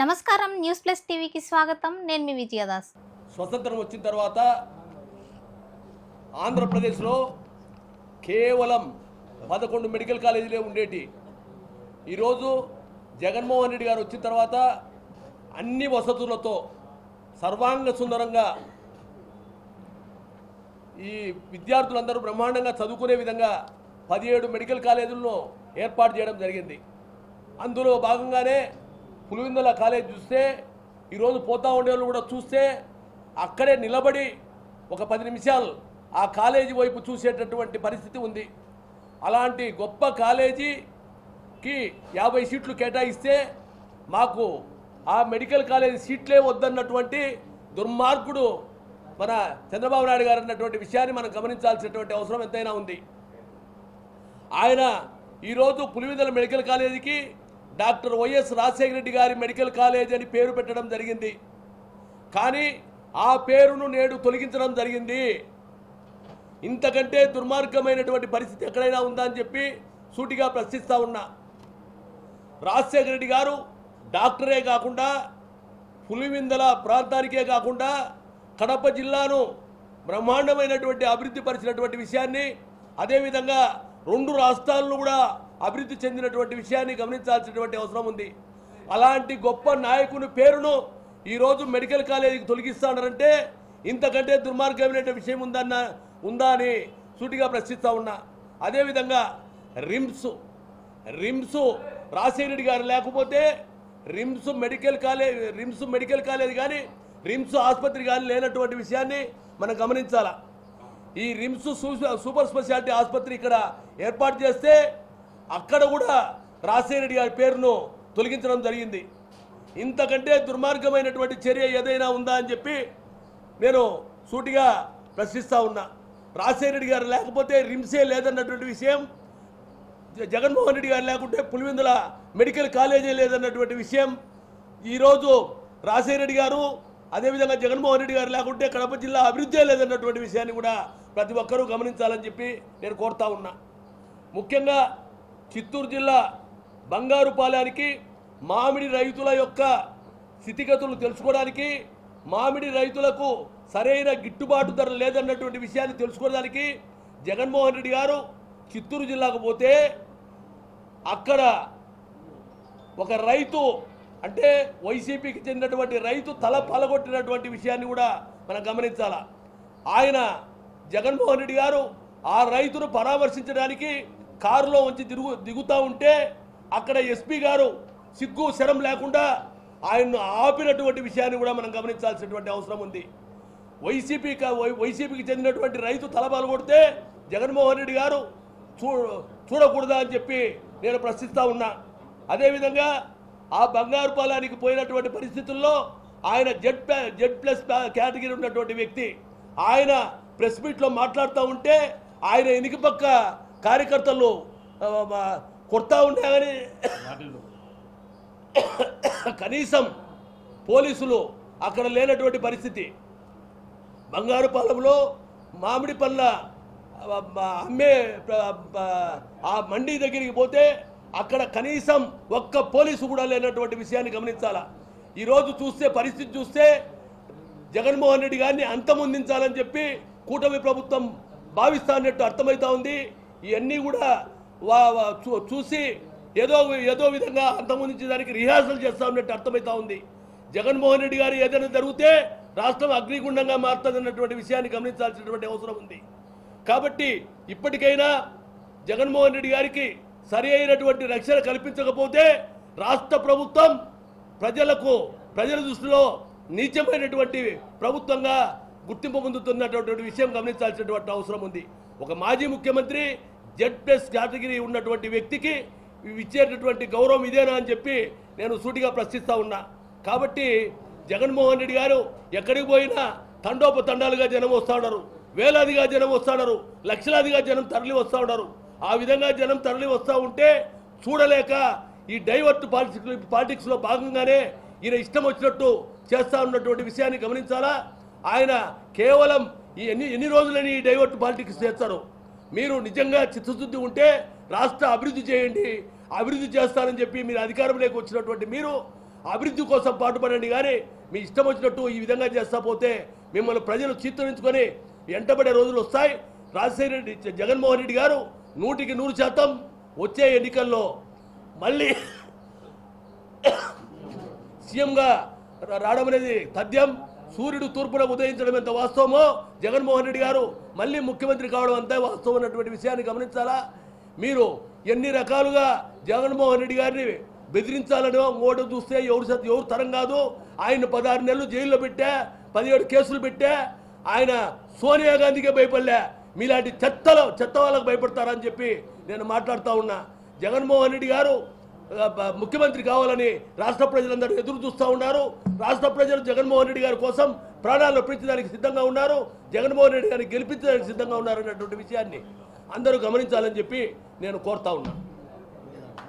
నమస్కారం news plus టీవీకి స్వాగతం. నేను మీ విజయదాస్. స్వతంత్రం వచ్చిన తర్వాత ఆంధ్రప్రదేశ్లో కేవలం పదకొండు మెడికల్ కాలేజీలే ఉండేటి. ఈరోజు జగన్మోహన్ రెడ్డి గారు వచ్చిన తర్వాత అన్ని వసతులతో సర్వాంగ సుందరంగా ఈ విద్యార్థులందరూ బ్రహ్మాండంగా చదువుకునే విధంగా పదిహేడు మెడికల్ కాలేజీలను ఏర్పాటు చేయడం జరిగింది. అందులో భాగంగానే పులివిందల కాలేజ్ చూస్తే ఈరోజు పోతా ఉండే వాళ్ళు కూడా చూస్తే అక్కడే నిలబడి ఒక పది నిమిషాలు ఆ కాలేజీ వైపు చూసేటటువంటి పరిస్థితి ఉంది. అలాంటి గొప్ప కాలేజీకి యాభై సీట్లు కేటాయిస్తే మాకు ఆ మెడికల్ కాలేజీ సీట్లే వద్దన్నటువంటి దుర్మార్గుడు మన చంద్రబాబు నాయుడు గారు అన్నటువంటి విషయాన్ని మనం గమనించాల్సినటువంటి అవసరం ఎంతైనా ఉంది. ఆయన ఈరోజు పులివిందల మెడికల్ కాలేజీకి డాక్టర్ వైఎస్ రాజశేఖర రెడ్డి గారి మెడికల్ కాలేజ్ అని పేరు పెట్టడం జరిగింది. కానీ ఆ పేరును నేడు తొలగించడం జరిగింది. ఇంతకంటే దుర్మార్గమైనటువంటి పరిస్థితి ఎక్కడైనా ఉందా అని చెప్పి సూటిగా ప్రశ్నిస్తా ఉన్నా. రాజశేఖర రెడ్డి గారు డాక్టరే కాకుండా పులివిందల ప్రాంతానికే కాకుండా కడప జిల్లాను బ్రహ్మాండమైనటువంటి అభివృద్ధి పరిచినటువంటి విషయాన్ని అదేవిధంగా రెండు రాష్ట్రాలను కూడా అభివృద్ధి చెందినటువంటి విషయాన్ని గమనించాల్సినటువంటి అవసరం ఉంది. అలాంటి గొప్ప నాయకుని పేరును ఈరోజు మెడికల్ కాలేజీకి తొలగిస్తానంటే ఇంతకంటే దుర్మార్గమైన విషయం ఉందన్న ఉందా అని సూటిగా ప్రశ్నిస్తూ ఉన్నా. అదేవిధంగా రిమ్స్ రిమ్స్ రాజశేఖర గారు లేకపోతే RIMS medical college RIMS medical college కానీ రిమ్స్ ఆసుపత్రి కానీ లేనటువంటి విషయాన్ని మనం గమనించాలా? ఈ రిమ్స్ సూ- సూపర్ స్పెషాలిటీ ఆసుపత్రి ఇక్కడ ఏర్పాటు చేస్తే అక్కడ కూడా రాజశేఖర రెడ్డి గారి పేరును తొలగించడం జరిగింది. ఇంతకంటే దుర్మార్గమైనటువంటి చర్య ఏదైనా ఉందా అని చెప్పి నేను సూటిగా ప్రశ్నిస్తూ ఉన్నా. రాజశేఖర రెడ్డి గారు లేకపోతే రిమ్సే లేదన్నటువంటి విషయం జ- జగన్మోహన్ రెడ్డి గారు లేకుంటే పులివెందుల మెడికల్ కాలేజీ లేదన్నటువంటి విషయం ఈరోజు రాజశేఖర రెడ్డి గారు అదేవిధంగా జగన్మోహన్ రెడ్డి గారు లేకుంటే కడప జిల్లా అభివృద్ధి లేదన్నటువంటి విషయాన్ని కూడా ప్రతి ఒక్కరూ గమనించాలని చెప్పి నేను కోరుతా ఉన్నా. ముఖ్యంగా చిత్తూరు జిల్లా బంగారుపాలెనికి మామిడి రైతుల యొక్క స్థితిగతులు తెలుసుకోవడానికి మామిడి రైతులకు సరైన గిట్టుబాటు ధర లేదన్నటువంటి విషయాన్ని తెలుసుకోవడానికి జగన్మోహన్ రెడ్డి గారు చిత్తూరు జిల్లాకు పోతే అక్కడ ఒక రైతు అంటే వైసీపీకి చెందినటువంటి రైతు తల పలగొట్టినటువంటి విషయాన్ని కూడా మనం గమనించాలా. ఆయన జగన్మోహన్ రెడ్డి గారు ఆ రైతును పరామర్శించడానికి కారులో ఉంచి దిగు దిగుతూ ఉంటే అక్కడ ఎస్పీ గారు సిగ్గు శరం లేకుండా ఆయన్ను ఆపినటువంటి విషయాన్ని కూడా మనం గమనించాల్సినటువంటి అవసరం ఉంది. వైసీపీ వైసీపీకి చెందినటువంటి రైతు తలబాలు కొడితే జగన్మోహన్ రెడ్డి గారు చూ చూడకూడదా అని చెప్పి నేను ప్రశ్నిస్తా ఉన్నా. అదేవిధంగా ఆ బంగారు పాలానికి పోయినటువంటి పరిస్థితుల్లో ఆయన జెడ్ జెడ్ ప్లస్ కేటగిరీ ఉన్నటువంటి వ్యక్తి. ఆయన ప్రెస్ మీట్లో మాట్లాడుతూ ఉంటే ఆయన ఎనికి పక్క కార్యకర్తలు కొడతా ఉన్నా కానీ కనీసం పోలీసులు అక్కడ లేనటువంటి పరిస్థితి. బంగారుపాలెంలో మామిడి పళ్ళ అమ్మే ఆ, మండి దగ్గరికి పోతే అక్కడ కనీసం ఒక్క పోలీసు కూడా లేనటువంటి విషయాన్ని గమనించాలా? ఈరోజు చూస్తే పరిస్థితి చూస్తే జగన్మోహన్ రెడ్డి గారిని అంతమొందించాలని చెప్పి కూటమి ప్రభుత్వం భావిస్తానట్టు అర్థమవుతా ఉంది. ఇవన్నీ కూడా వా వా- చూ- చూసి ఏదో ఏదో విధంగా అంతమొందించడానికి రిహార్సల్ చేస్తా ఉన్నట్టు అర్థమవుతా ఉంది. జగన్మోహన్ రెడ్డి గారు ఏదైనా జరిగితే రాష్ట్రం అగ్నిగుండంగా మారుతుందన్నటువంటి విషయాన్ని గమనించాల్సినటువంటి అవసరం ఉంది. కాబట్టి ఇప్పటికైనా జగన్మోహన్ రెడ్డి గారికి సరి అయినటువంటి రక్షణ కల్పించకపోతే రాష్ట్ర ప్రభుత్వం ప్రజలకు ప్రజల దృష్టిలో నీచమైనటువంటి ప్రభుత్వంగా గుర్తింపు పొందుతున్నటువంటి విషయం గమనించాల్సినటువంటి అవసరం ఉంది. ఒక మాజీ ముఖ్యమంత్రి జెడ్ ప్లస్ కేటగిరీ ఉన్నటువంటి వ్యక్తికి ఇచ్చేటటువంటి గౌరవం ఇదేనా అని చెప్పి నేను సూటిగా ప్రశ్నిస్తా ఉన్నా. కాబట్టి జగన్మోహన్ రెడ్డి గారు ఎక్కడికి పోయినా తండోపతండాలుగా జనం వస్తూ ఉన్నారు. వేలాదిగా జనం వస్తూ ఉన్నారు. లక్షలాదిగా జనం తరలి వస్తూ ఉన్నారు. ఆ విధంగా జనం తరలి వస్తూ ఉంటే చూడలేక ఈ డైవర్ట్ పాలిటిక్స్ పాలిటిక్స్లో భాగంగానే ఈయన ఇష్టం వచ్చినట్టు చేస్తూ ఉన్నటువంటి విషయాన్ని గమనించాలా? ఆయన కేవలం ఈ ఎన్ని ఎన్ని రోజులని ఈ డైవర్ట్ పాలిటిక్స్ చేస్తారు మీరు నిజంగా చిత్తశుద్ధి ఉంటే రాష్ట్ర అభివృద్ధి చేయండి. అభివృద్ధి చేస్తానని చెప్పి మీరు అధికారంలోకి వచ్చినటువంటి మీరు అభివృద్ధి కోసం పాటుపడండి. కానీ మీ ఇష్టం వచ్చినట్టు ఈ విధంగా చేస్తా పోతే మిమ్మల్ని ప్రజలు చిత్తరించుకొని వెంటబడే రోజులు వస్తాయి. రాజశేఖర రెడ్డి జగన్మోహన్ రెడ్డి గారు నూటికి నూరు శాతం వచ్చే ఎన్నికల్లో మళ్ళీ సీఎంగా రావడం అనేది తథ్యం. సూర్యుడు తూర్పున ఉదయించడం ఎంత వాస్తవమో జగన్మోహన్ రెడ్డి గారు మళ్ళీ ముఖ్యమంత్రి కావడం అంతే వాస్తవం అన్నటువంటి విషయాన్ని గమనించాలా? మీరు ఎన్ని రకాలుగా జగన్మోహన్ రెడ్డి గారిని బెదిరించాలనో ఓటు చూస్తే ఎవరు ఎవరు తరం కాదు. ఆయన పదహారు నెలలు జైల్లో పెట్టా పదిహేడు కేసులు పెట్టా. ఆయన సోనియా గాంధీకే భయపడలే. మీలాంటి చెత్తలో చెత్త వాళ్ళకు భయపడతారని చెప్పి నేను మాట్లాడుతూ ఉన్నా. జగన్మోహన్ రెడ్డి గారు ముఖ్యమంత్రి కావాలని రాష్ట్ర ప్రజలందరూ ఎదురు చూస్తూ ఉన్నారు. రాష్ట్ర ప్రజలు జగన్మోహన్ రెడ్డి గారి కోసం ప్రాణాలు పెంచడానికి సిద్ధంగా ఉన్నారు. జగన్మోహన్ రెడ్డి గారిని గెలిపించడానికి సిద్ధంగా ఉన్నారు అన్నటువంటి విషయాన్ని అందరూ గమనించాలని చెప్పి నేను కోరుతా ఉన్నాను.